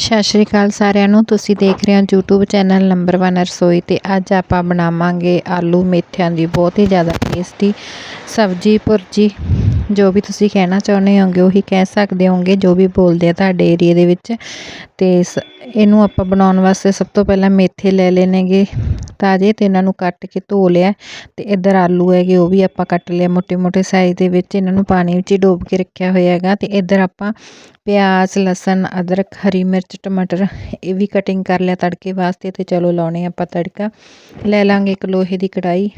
ਸਤਿ ਸ਼੍ਰੀ ਅਕਾਲ ਸਾਰਿਆਂ ਨੂੰ। ਤੁਸੀਂ ਦੇਖ ਰਹੇ ਹੋ YouTube ਚੈਨਲ ਨੰਬਰ 1 ਰਸੋਈ ਤੇ ਅੱਜ ਆਪਾਂ ਬਣਾਵਾਂਗੇ ਆਲੂ ਮੇਥਿਆਂ ਦੀ ਬਹੁਤ ਹੀ ਜ਼ਿਆਦਾ ਟੇਸਟੀ ਸਬਜ਼ੀ ਭੁਰਜੀ। ਜੋ ਵੀ ਤੁਸੀਂ ਕਹਿਣਾ ਚਾਹੁੰਦੇ ਹੋਗੇ ਉਹੀ ਕਹਿ ਸਕਦੇ ਹੋਗੇ ਜੋ ਵੀ ਬੋਲਦੇ ਆ ਤੁਹਾਡੇ ਏਰੀਆ ਦੇ ਵਿੱਚ। ਤੇ ਸ- ਇਹਨੂੰ ਆਪਾਂ ਬਣਾਉਣ ਵਾਸਤੇ ਸਭ ਤੋਂ ਪਹਿਲਾਂ ਮੇਥੇ ਲੈ ਲੈਣੇਗੇ ਦਿੱਤਾ ਜੇ ਤੇ ਇਹਨਾਂ ਨੂੰ ਕੱਟ ਕੇ ਧੋ ਲਿਆ। ਤੇ ਇੱਧਰ ਆਲੂ ਹੈਗੇ, ਉਹ ਵੀ ਆਪਾਂ ਕੱਟ ਲਿਆ ਮੋਟੇ ਮੋਟੇ ਸਾਈਜ਼ ਦੇ ਵਿੱਚ ਇਹਨਾਂ ਨੂੰ ਪਾਣੀ ਵਿੱਚ ਡੋਬ ਕੇ ਰੱਖਿਆ ਹੋਇਆ ਹੈਗਾ। ਤੇ ਇੱਧਰ ਆਪਾਂ ਪਿਆਜ਼, ਲਸਣ, ਅਦਰਕ, ਹਰੀ ਮਿਰਚ, ਟਮਾਟਰ ਇਹ ਵੀ ਕਟਿੰਗ ਕਰ ਲਿਆ ਤੜਕੇ ਵਾਸਤੇ ਤੇ ਚਲੋ ਲਾਉਣੇ ਆਪਾਂ ਤੜਕਾ। ਲੈ ਲਾਂਗੇ ਇੱਕ ਲੋਹੇ ਦੀ ਕੜਾਈ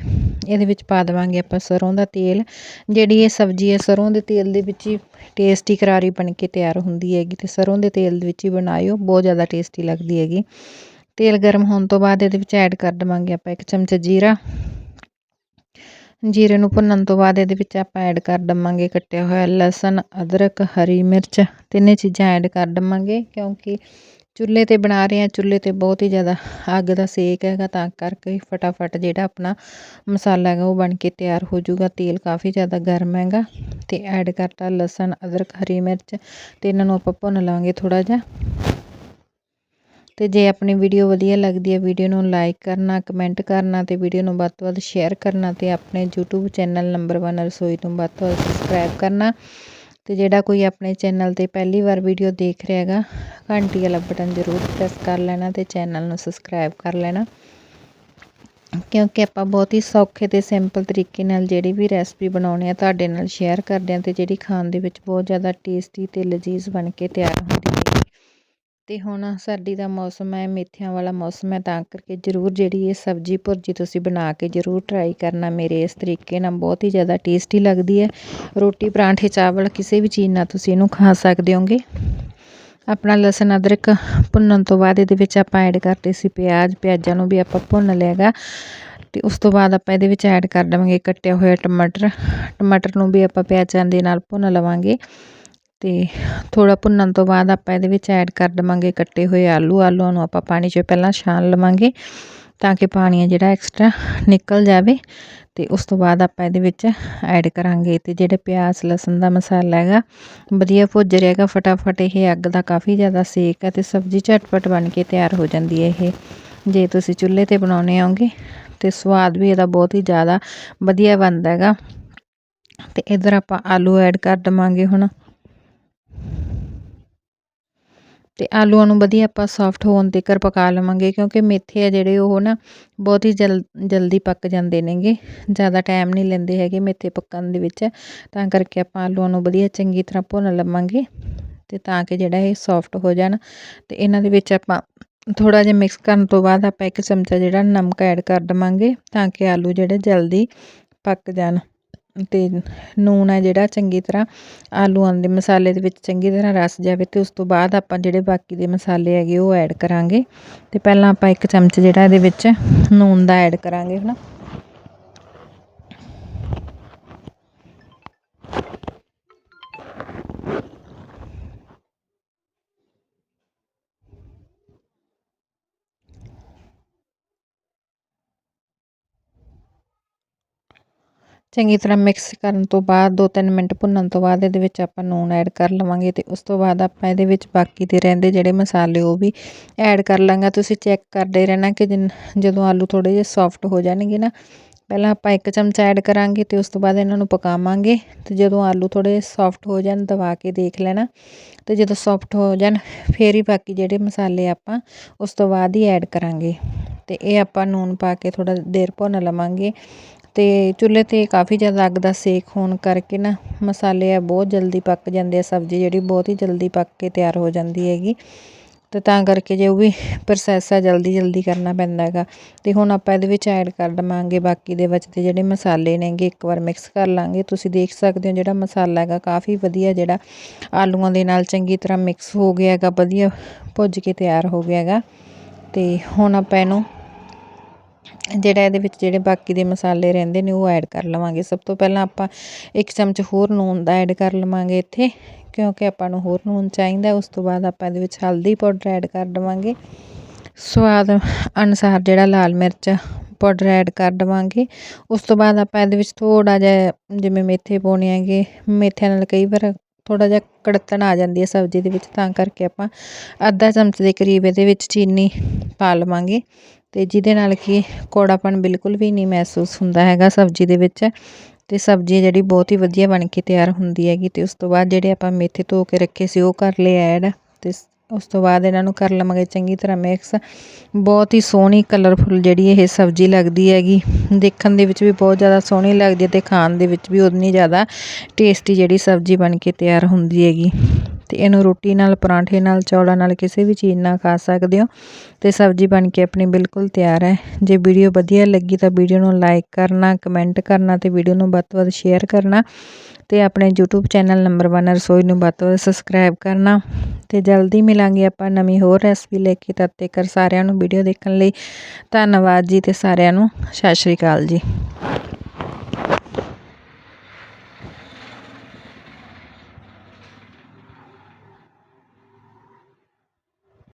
ਇਹਦੇ ਵਿੱਚ ਪਾ ਦੇਵਾਂਗੇ ਆਪਾਂ ਸਰੋਂ ਦਾ ਤੇਲ। ਜਿਹੜੀ ਇਹ ਸਬਜ਼ੀ ਹੈ, ਸਰੋਂ ਦੇ ਤੇਲ ਦੇ ਵਿੱਚ ਹੀ ਟੇਸਟੀ ਕਰਾਰੀ ਬਣ ਕੇ ਤਿਆਰ ਹੁੰਦੀ ਹੈਗੀ। ਤੇ ਸਰੋਂ ਦੇ ਤੇਲ ਦੇ ਵਿੱਚ ਹੀ ਬਣਾਇਓ, ਬਹੁਤ ਜ਼ਿਆਦਾ ਟੇਸਟੀ ਲੱਗਦੀ ਹੈਗੀ। ਤੇਲ ਗਰਮ ਹੋਣ ਤੋਂ ਬਾਅਦ ਇਹਦੇ ਵਿੱਚ ਐਡ ਕਰ ਦੇਵਾਂਗੇ ਆਪਾਂ ਇੱਕ ਚਮਚ ਜੀਰਾ। ਜੀਰੇ ਨੂੰ ਭੁੰਨਣ ਤੋਂ ਬਾਅਦ ਇਹਦੇ ਵਿੱਚ ਆਪਾਂ ਐਡ ਕਰ ਦਵਾਂਗੇ ਕੱਟਿਆ ਹੋਇਆ ਲਸਣ, ਅਦਰਕ, ਹਰੀ ਮਿਰਚ, ਤਿੰਨੇ ਚੀਜ਼ਾਂ ਐਡ ਕਰ ਦਵਾਂਗੇ ਕਿਉਂਕਿ ਚੁੱਲ੍ਹੇ ਤੇ ਬਣਾ ਰਹੇ ਹਾਂ, ਚੁੱਲ੍ਹੇ ਤੇ ਬਹੁਤ ਹੀ ਜ਼ਿਆਦਾ ਅੱਗ ਦਾ ਸੇਕ ਹੈਗਾ ਤਾਂ ਕਰਕੇ ਫਟਾਫਟ ਜਿਹੜਾ ਆਪਣਾ ਮਸਾਲਾ ਹੈਗਾ ਉਹ ਬਣ ਕੇ ਤਿਆਰ ਹੋ ਜਾਊਗਾ। ਤੇਲ ਕਾਫੀ ਜ਼ਿਆਦਾ ਗਰਮ ਹੈਗਾ ਤੇ ਐਡ ਕਰਤਾ ਲਸਣ, ਅਦਰਕ, ਹਰੀ ਮਿਰਚ ਤੇ ਇਹਨਾਂ ਨੂੰ ਆਪਾਂ ਭੁੰਨ ਲਾਂਗੇ ਥੋੜਾ ਜਿਹਾ। ਅਤੇ ਜੇ ਆਪਣੀ ਵੀਡੀਓ ਵਧੀਆ ਲੱਗਦੀ ਹੈ ਵੀਡੀਓ ਨੂੰ ਲਾਈਕ ਕਰਨਾ ਕਮੈਂਟ ਕਰਨਾ ਅਤੇ ਵੀਡੀਓ ਨੂੰ ਵੱਧ ਤੋਂ ਵੱਧ ਸ਼ੇਅਰ ਕਰਨਾ ਅਤੇ ਆਪਣੇ YouTube ਚੈਨਲ ਨੰਬਰ 1 ਰਸੋਈ ਨੂੰ ਵੱਧ ਤੋਂ ਵੱਧ ਸਬਸਕ੍ਰਾਈਬ ਕਰਨਾ ਅਤੇ ਜਿਹੜਾ ਕੋਈ ਆਪਣੇ ਚੈਨਲ ਤੇ ਪਹਿਲੀ ਵਾਰ ਵੀਡੀਓ ਦੇਖ ਰਿਹਾ ਹੈਗਾ, ਘੰਟੀ ਵਾਲਾ ਬਟਨ ਜ਼ਰੂਰ ਪ੍ਰੈਸ ਕਰ ਲੈਣਾ ਤੇ ਚੈਨਲ ਨੂੰ ਸਬਸਕ੍ਰਾਈਬ ਕਰ ਲੈਣਾ। ਕਿਉਂਕਿ ਆਪਾਂ ਬਹੁਤ ਹੀ ਸੌਖੇ ਤੇ ਸਿੰਪਲ ਤਰੀਕੇ ਨਾਲ ਜਿਹੜੀ ਵੀ ਰੈਸਪੀ ਬਣਾਉਣੀ ਆ, ਤੁਹਾਡੇ ਨਾਲ ਸ਼ੇਅਰ ਕਰਦੇ ਹਾਂ ਤੇ ਜਿਹੜੀ ਖਾਣ ਦੇ ਵਿੱਚ ਬਹੁਤ ਜ਼ਿਆਦਾ ਟੇਸਟੀ ਤੇ ਲਜ਼ੀਜ਼ ਬਣ ਕੇ ਤਿਆਰ ਹੁੰਦੀ ਅਤੇ ਹੁਣ ਸਰਦੀ ਦਾ ਮੌਸਮ ਹੈ, ਮੇਥਿਆਂ ਵਾਲਾ ਮੌਸਮ ਹੈ, ਤਾਂ ਕਰਕੇ ਜ਼ਰੂਰ ਜਿਹੜੀ ਇਹ ਸਬਜ਼ੀ ਭੁਰਜੀ ਤੁਸੀਂ ਬਣਾ ਕੇ ਜ਼ਰੂਰ ਟਰਾਈ ਕਰਨਾ, ਮੇਰੇ ਇਸ ਤਰੀਕੇ ਨਾਲ ਬਹੁਤ ਹੀ ਜ਼ਿਆਦਾ ਟੇਸਟੀ ਲੱਗਦੀ ਹੈ। ਰੋਟੀ ਪਰਾਂਠੇ ਚਾਵਲ ਕਿਸੇ ਵੀ ਚੀਜ਼ ਨਾਲ ਤੁਸੀਂ ਇਹਨੂੰ ਖਾ ਸਕਦੇ ਹੋਗੇ। ਆਪਣਾ ਲਸਣ, ਅਦਰਕ ਭੁੰਨਣ ਤੋਂ ਬਾਅਦ ਇਹਦੇ ਵਿੱਚ ਆਪਾਂ ਐਡ ਕਰਦੇ ਸੀ ਪਿਆਜ਼, ਪਿਆਜ਼ਾਂ ਨੂੰ ਵੀ ਆਪਾਂ ਭੁੰਨ ਲਿਆਗਾ ਤੇ ਉਸ ਤੋਂ ਬਾਅਦ ਆਪਾਂ ਇਹਦੇ ਵਿੱਚ ਐਡ ਕਰ ਦੇਵਾਂਗੇ ਕੱਟਿਆ ਹੋਇਆ ਟਮਾਟਰ। ਟਮਾਟਰ ਨੂੰ ਵੀ ਆਪਾਂ ਪਿਆਜ਼ਾਂ ਦੇ ਨਾਲ ਭੁੰਨ ਲਵਾਂਗੇ। ਅਤੇ ਥੋੜ੍ਹਾ ਭੁੰਨਣ ਤੋਂ ਬਾਅਦ ਆਪਾਂ ਇਹਦੇ ਵਿੱਚ ਐਡ ਕਰ ਦੇਵਾਂਗੇ ਕੱਟੇ ਹੋਏ ਆਲੂ। ਆਲੂਆਂ ਨੂੰ ਆਪਾਂ ਪਾਣੀ 'ਚ ਪਹਿਲਾਂ ਛਾਣ ਲਵਾਂਗੇ ਤਾਂ ਕਿ ਪਾਣੀ ਜਿਹੜਾ ਐਕਸਟਰਾ ਨਿਕਲ ਜਾਵੇ ਤੇ ਉਸ ਤੋਂ ਬਾਅਦ ਆਪਾਂ ਇਹਦੇ ਵਿੱਚ ਐਡ ਕਰਾਂਗੇ ਤੇ ਜਿਹੜੇ ਪਿਆਜ਼, ਲਸਣ ਦਾ ਮਸਾਲਾ ਹੈਗਾ, ਵਧੀਆ ਭੁੱਜ ਰਿਹਾਗਾ ਫਟਾਫਟ ਇਹ ਅੱਗ ਦਾ ਕਾਫੀ ਜ਼ਿਆਦਾ ਸੇਕ ਹੈ ਤੇ ਸਬਜ਼ੀ ਝਟਪਟ ਬਣ ਕੇ ਤਿਆਰ ਹੋ ਜਾਂਦੀ ਹੈ ਇਹ। ਜੇ ਤੁਸੀਂ ਚੁੱਲ੍ਹੇ ਤੇ ਬਣਾਉਣੇ ਆਉਂਗੇ ਤੇ ਸਵਾਦ ਵੀ ਇਹਦਾ ਬਹੁਤ ਹੀ ਜ਼ਿਆਦਾ ਵਧੀਆ ਬਣਦਾ ਹੈਗਾ। ਤੇ ਇਧਰ ਆਪਾਂ ਆਲੂ ਐਡ ਕਰ ਦਵਾਂਗੇ ਹੁਣ। ਤੇ ਆਲੂਆਂ ਨੂੰ ਵਧੀਆ ਆਪਾਂ ਸੌਫਟ ਹੋਣ ਤੀਕਰ ਪਕਾ ਲਵਾਂਗੇ, ਕਿਉਂਕਿ ਮੇਥੇ ਆ ਜਿਹੜੇ ਉਹ ਨਾ ਬਹੁਤ ਹੀ ਜਲ, ਜਲਦੀ ਪੱਕ ਜਾਂਦੇ ਨੇਗੇ, ਜ਼ਿਆਦਾ ਟਾਈਮ ਨਹੀਂ ਲੈਂਦੇ ਹੈਗੇ ਮੇਥੇ ਪੱਕਣ ਦੇ ਵਿੱਚ, ਤਾਂ ਕਰਕੇ ਆਪਾਂ ਆਲੂਆਂ ਨੂੰ ਵਧੀਆ ਚੰਗੀ ਤਰ੍ਹਾਂ ਭੁੰਨ ਲਵਾਂਗੇ ਤੇ ਤਾਂ ਕਿ ਜਿਹੜਾ ਇਹ ਸੌਫਟ ਹੋ ਜਾਣ ਤੇ ਇਹਨਾਂ ਦੇ ਵਿੱਚ ਆਪਾਂ ਥੋੜਾ ਜਿਹਾ ਮਿਕਸ ਕਰਨ ਤੋਂ ਬਾਅਦ ਆਪਾਂ ਇੱਕ ਚਮਚਾ ਜਿਹੜਾ ਨਮਕ ਐਡ ਕਰ ਦਵਾਂਗੇ ਤਾਂ ਕਿ ਆਲੂ ਜਿਹੜੇ ਜਲਦੀ ਪੱਕ ਜਾਣ। ਤੇ ਨੂਣ ਹੈ ਜਿਹੜਾ ਚੰਗੀ ਤਰ੍ਹਾਂ ਆਲੂਆਂ ਦੇ ਮਸਾਲੇ ਦੇ ਵਿੱਚ ਚੰਗੀ ਤਰ੍ਹਾਂ ਰਸ ਜਾਵੇ ਅਤੇ ਉਸ ਤੋਂ ਬਾਅਦ ਆਪਾਂ ਜਿਹੜੇ ਬਾਕੀ ਦੇ ਮਸਾਲੇ ਹੈਗੇ ਉਹ ਐਡ ਕਰਾਂਗੇ। ਅਤੇ ਪਹਿਲਾਂ ਆਪਾਂ ਇੱਕ ਚਮਚ ਜਿਹੜਾ ਇਹਦੇ ਵਿੱਚ ਨੂਣ ਦਾ ਐਡ ਕਰਾਂਗੇ ਹੈ ਨਾ ਚੰਗੀ ਤਰ੍ਹਾਂ ਮਿਕਸ ਕਰਨ ਤੋਂ ਬਾਅਦ 2-3 ਮਿੰਟ ਭੁੰਨਣ ਤੋਂ ਬਾਅਦ ਇਹਦੇ ਵਿੱਚ ਆਪਾਂ ਨੂਣ ਐਡ ਕਰ ਲਵਾਂਗੇ ਤੇ ਉਸ ਤੋਂ ਬਾਅਦ ਆਪਾਂ ਇਹਦੇ ਵਿੱਚ ਬਾਕੀ ਦੇ ਰਹਿੰਦੇ ਜਿਹੜੇ ਮਸਾਲੇ ਉਹ ਵੀ ਐਡ ਕਰ ਲਾਂਗਾ। ਤੁਸੀਂ ਚੈੱਕ ਕਰਦੇ ਰਹਿਣਾ ਕਿ ਜਦੋਂ ਆਲੂ ਥੋੜੇ ਜਿਹੇ ਸੌਫਟ ਹੋ ਜਾਣਗੇ ਨਾ, ਪਹਿਲਾਂ ਆਪਾਂ ਇੱਕ ਚਮਚਾ ਐਡ ਕਰਾਂਗੇ ਤੇ ਉਸ ਤੋਂ ਬਾਅਦ ਇਹਨਾਂ ਨੂੰ ਪਕਾਵਾਂਗੇ ਤੇ ਜਦੋਂ ਆਲੂ ਥੋੜੇ ਸੌਫਟ ਹੋ ਜਾਣ ਦਬਾ ਕੇ ਦੇਖ ਲੈਣਾ ਤੇ ਜਦੋਂ ਸੌਫਟ ਹੋ ਜਾਣ, ਫੇਰ ਹੀ ਬਾਕੀ ਜਿਹੜੇ ਮਸਾਲੇ ਆਪਾਂ ਉਸ ਤੋਂ ਬਾਅਦ ਹੀ ਐਡ ਕਰਾਂਗੇ ਤੇ ਇਹ ਆਪਾਂ ਨੂਨ ਪਾ ਕੇ ਥੋੜਾ ਦੇਰ ਭੁੰਨ ਲਵਾਂਗੇ ਅਤੇ ਚੁੱਲ੍ਹੇ 'ਤੇ ਕਾਫੀ ਜ਼ਿਆਦਾ ਅੱਗ ਦਾ ਸੇਕ ਹੋਣ ਕਰਕੇ ਨਾ ਮਸਾਲੇ ਆ ਬਹੁਤ ਜਲਦੀ ਪੱਕ ਜਾਂਦੇ ਆ, ਸਬਜ਼ੀ ਜਿਹੜੀ ਬਹੁਤ ਹੀ ਜਲਦੀ ਪੱਕ ਕੇ ਤਿਆਰ ਹੋ ਜਾਂਦੀ ਹੈਗੀ। ਅਤੇ ਤਾਂ ਕਰਕੇ ਜੇ ਉਹ ਵੀ ਪ੍ਰੋਸੈਸ ਆ, ਜਲਦੀ ਜਲਦੀ ਕਰਨਾ ਪੈਂਦਾ ਹੈਗਾ। ਅਤੇ ਹੁਣ ਆਪਾਂ ਇਹਦੇ ਵਿੱਚ ਐਡ ਕਰ ਦੇਵਾਂਗੇ ਬਾਕੀ ਦੇ ਬਚਦੇ ਜਿਹੜੇ ਮਸਾਲੇ ਨੇਗੇ, ਇੱਕ ਵਾਰ ਮਿਕਸ ਕਰ ਲਾਂਗੇ। ਤੁਸੀਂ ਦੇਖ ਸਕਦੇ ਹੋ ਜਿਹੜਾ ਮਸਾਲਾ ਹੈਗਾ, ਕਾਫੀ ਵਧੀਆ ਜਿਹੜਾ ਆਲੂਆਂ ਦੇ ਨਾਲ ਚੰਗੀ ਤਰ੍ਹਾਂ ਮਿਕਸ ਹੋ ਗਿਆ ਹੈਗਾ, ਵਧੀਆ ਭੁੱਜ ਕੇ ਤਿਆਰ ਹੋ ਗਿਆ ਹੈਗਾ। ਅਤੇ ਹੁਣ ਆਪਾਂ ਇਹਨੂੰ ਜਿਹੜਾ ਇਹਦੇ ਵਿੱਚ ਜਿਹੜੇ ਬਾਕੀ ਦੇ ਮਸਾਲੇ ਰਹਿੰਦੇ ਨੇ ਉਹ ਐਡ ਕਰ ਲਵਾਂਗੇ। ਸਭ ਤੋਂ ਪਹਿਲਾਂ ਆਪਾਂ ਇੱਕ ਚਮਚ ਹੋਰ ਨੂਨ ਦਾ ਐਡ ਕਰ ਲਵਾਂਗੇ ਇੱਥੇ, ਕਿਉਂਕਿ ਆਪਾਂ ਨੂੰ ਹੋਰ ਨੂਨ ਚਾਹੀਦਾ, ਉਸ ਤੋਂ ਬਾਅਦ ਆਪਾਂ ਇਹਦੇ ਵਿੱਚ ਹਲਦੀ ਪਾਊਡਰ ਐਡ ਕਰ ਦੇਵਾਂਗੇ। ਸਵਾਦ ਅਨੁਸਾਰ ਜਿਹੜਾ ਲਾਲ ਮਿਰਚ ਪਾਊਡਰ ਐਡ ਕਰ ਦੇਵਾਂਗੇ। ਉਸ ਤੋਂ ਬਾਅਦ ਆਪਾਂ ਇਹਦੇ ਵਿੱਚ ਥੋੜਾ ਜਿਹਾ, ਜਿਵੇਂ ਮੇਥੇ ਪਾਉਣੇ ਹੈਗੇ, ਮੇਥਿਆਂ ਨਾਲ ਕਈ ਵਾਰ ਥੋੜਾ ਜਿਹਾ ਕੜਤਣ ਆ ਜਾਂਦੀ ਹੈ ਸਬਜ਼ੀ ਦੇ ਵਿੱਚ, ਤਾਂ ਕਰਕੇ ਆਪਾਂ ਅੱਧਾ ਚਮਚ ਦੇ ਕਰੀਬ ਇਹਦੇ ਵਿੱਚ ਚੀਨੀ ਪਾ ਲਵਾਂਗੇ। ਅਤੇ ਜਿਹਦੇ ਨਾਲ ਕਿ ਕੌੜਾਪਣ ਬਿਲਕੁਲ ਵੀ ਨਹੀਂ ਮਹਿਸੂਸ ਹੁੰਦਾ ਹੈਗਾ ਸਬਜ਼ੀ ਦੇ ਵਿੱਚ। ਅਤੇ ਸਬਜ਼ੀ ਜਿਹੜੀ ਬਹੁਤ ਹੀ ਵਧੀਆ ਬਣ ਕੇ ਤਿਆਰ ਹੁੰਦੀ ਹੈਗੀ ਅਤੇ ਉਸ ਤੋਂ ਬਾਅਦ ਜਿਹੜੇ ਆਪਾਂ ਮੇਥੇ ਧੋ ਕੇ ਰੱਖੇ ਸੀ ਉਹ ਕਰ ਲਏ ਐਡ ਅਤੇ ਉਸ ਤੋਂ ਬਾਅਦ ਇਹਨਾਂ ਨੂੰ ਕਰ ਲਵਾਂਗੇ ਚੰਗੀ ਤਰ੍ਹਾਂ ਮਿਕਸ। ਬਹੁਤ ਹੀ ਸੋਹਣੀ ਕਲਰਫੁਲ ਜਿਹੜੀ ਇਹ ਸਬਜ਼ੀ ਲੱਗਦੀ ਹੈਗੀ। ਦੇਖਣ ਦੇ ਵਿੱਚ ਵੀ ਬਹੁਤ ਜ਼ਿਆਦਾ ਸੋਹਣੀ ਲੱਗਦੀ ਹੈ ਅਤੇ ਖਾਣ ਦੇ ਵਿੱਚ ਵੀ ਉਨੀ ਜ਼ਿਆਦਾ ਟੇਸਟੀ ਜਿਹੜੀ ਸਬਜ਼ੀ ਬਣ ਕੇ ਤਿਆਰ ਹੁੰਦੀ ਹੈਗੀ। ਤੇ ਇਹਨੂੰ ਰੋਟੀ ਨਾਲ, ਪਰਾਂਠੇ ਨਾਲ, ਚੌਲਾਂ ਨਾਲ ਕਿਸੇ ਵੀ ਚੀਜ਼ ਨਾਲ ਖਾ ਸਕਦੇ ਹੋ। ਤੇ ਸਬਜ਼ੀ ਬਣ ਕੇ ਆਪਣੀ ਬਿਲਕੁਲ ਤਿਆਰ ਹੈ। ਜੇ ਵੀਡੀਓ ਵਧੀਆ ਲੱਗੀ ਤਾਂ ਵੀਡੀਓ ਨੂੰ ਲਾਈਕ ਕਰਨਾ, ਕਮੈਂਟ ਕਰਨਾ ਤੇ ਵੀਡੀਓ ਨੂੰ ਵੱਧ ਤੋਂ ਵੱਧ ਸ਼ੇਅਰ ਕਰਨਾ। ਤੇ ਆਪਣੇ YouTube ਚੈਨਲ ਨੰਬਰ 1 ਰਸੋਈ ਨੂੰ ਵੱਧ ਤੋਂ ਵੱਧ ਸਬਸਕ੍ਰਾਈਬ ਕਰਨਾ। ਤੇ ਜਲਦੀ ਮਿਲਾਂਗੇ ਆਪਾਂ ਨਵੀਂ ਹੋਰ ਰੈਸਪੀ ਲੈ ਕੇ। ਤਦ ਤੱਕ ਸਾਰਿਆਂ ਨੂੰ ਵੀਡੀਓ ਦੇਖਣ ਲਈ ਧੰਨਵਾਦ ਜੀ ਤੇ ਸਾਰਿਆਂ ਨੂੰ। ਸਤਿ ਸ਼੍ਰੀ ਅਕਾਲ ਜੀ।